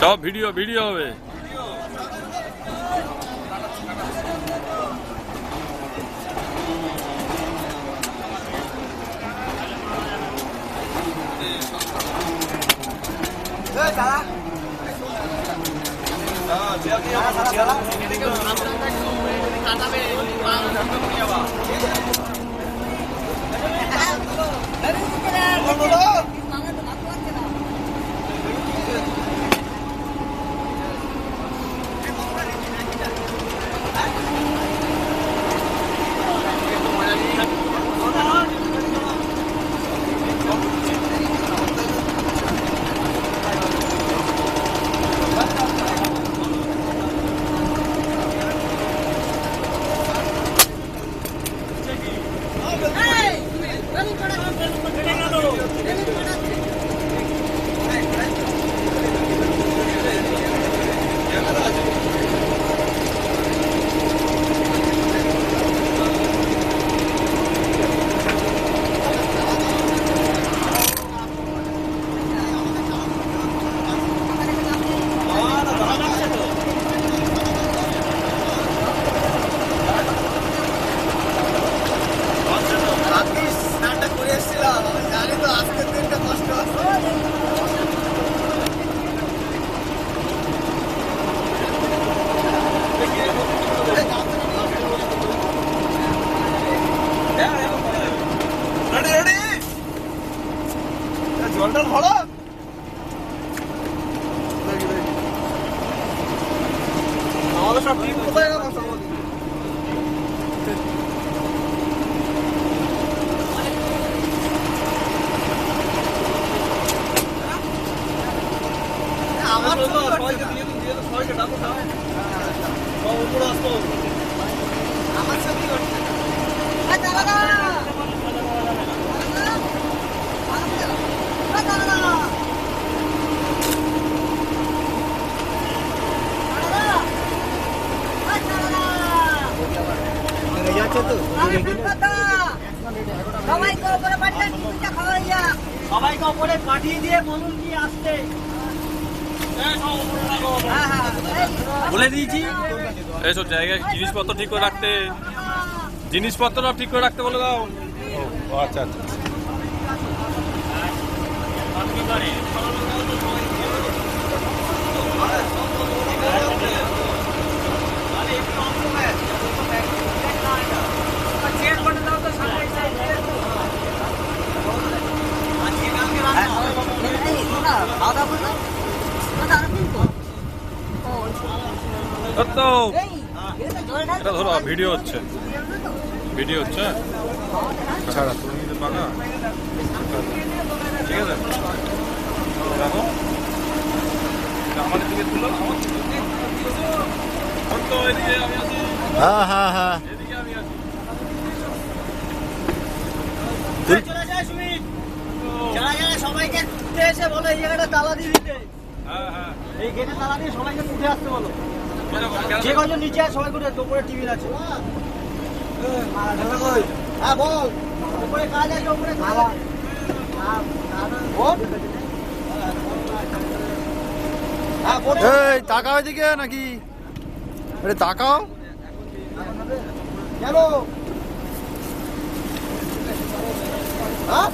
자 밀리야 밀리야 왜? 제가 그냥 제가 জলটা ভরো আমাদের সব ঠিক কোথায় গেল সব আমার তো সবাইকে দিয়ে দিন দিয়ে দিন সবাইকে ডাকো না সব উপরে আসতো আমার সাথে করছে সবাইকে উপরে পাঠিয়ে টিফিনটা খাওয়াইয়া সবাইকে ওপরে পাঠিয়ে দিয়ে বলুন কি আসতে এই, বলে দিয়েছি। এইসব জায়গায় জিনিসপত্র ঠিক করে রাখতে। জিনিসপত্র ঠিক করে রাখতে বলে দাও। ও আচ্ছা আচ্ছা করে দাও তো সামনে এই, শোনা, খাওয়া দাওয়া করল? কথা আর কিন্তু? ও, ও তো এটা ধরো ভিডিও হচ্ছে। ভিডিও হচ্ছে ছাড়া তুমি পাকা ঠিক আছে। রাখো। এটা আমাদের দিকে তুলো হ্যাঁ হ্যাঁ হ্যাঁ। সবাইকে এসে বলো এই জায়গাটা তালা দিয়ে দিতে। হ্যাঁ হ্যাঁ। এই গেটে তালা দিয়ে সবাইকে উঠে আসতে বলো। যে কজন নিচে আছে সবাই করে উপরে টিভি আছে। হ্যাঁ বল। কাজ আছে কাজ হ্যাঁ বল এই তাকাও এদিকে নাকি? আরে তাকাও। কেন? হ্যাঁ?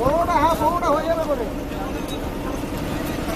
বড়টা হ্যাঁ বড়টা হয়ে যাবে বলে।